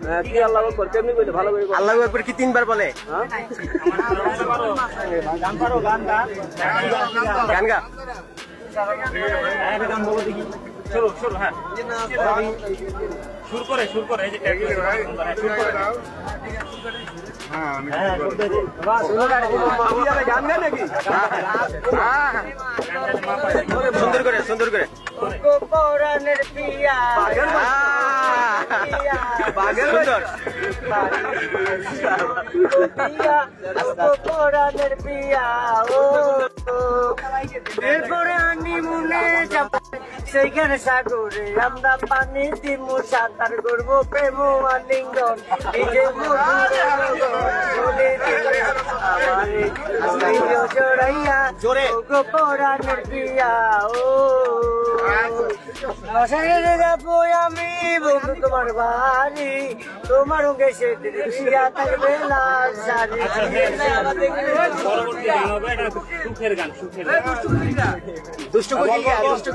হ্যাঁ, আল্লাহ আকবার? একবার কি তিনবার বলে? হ্যাঁ? গান গা। শুরু শুরু হ্যাঁ। শুরু করে শুরু করে এই যে শুরু করে। গান গায় নাকি সুন্দর করে। সুন্দর করে। এরপরে আনি মনে সেইখানে সাগরে আমরা পানি দিমু সাঁতার করব প্রেম আলিঙ্গন। নিজে জড়াইয়া পিয়া ও। যাব আমি। বন্ধু তোমার বাড়ি তোমার গেছে পিয়া থাকবে লাল শাড়ি দুষ্ট দুষ্ট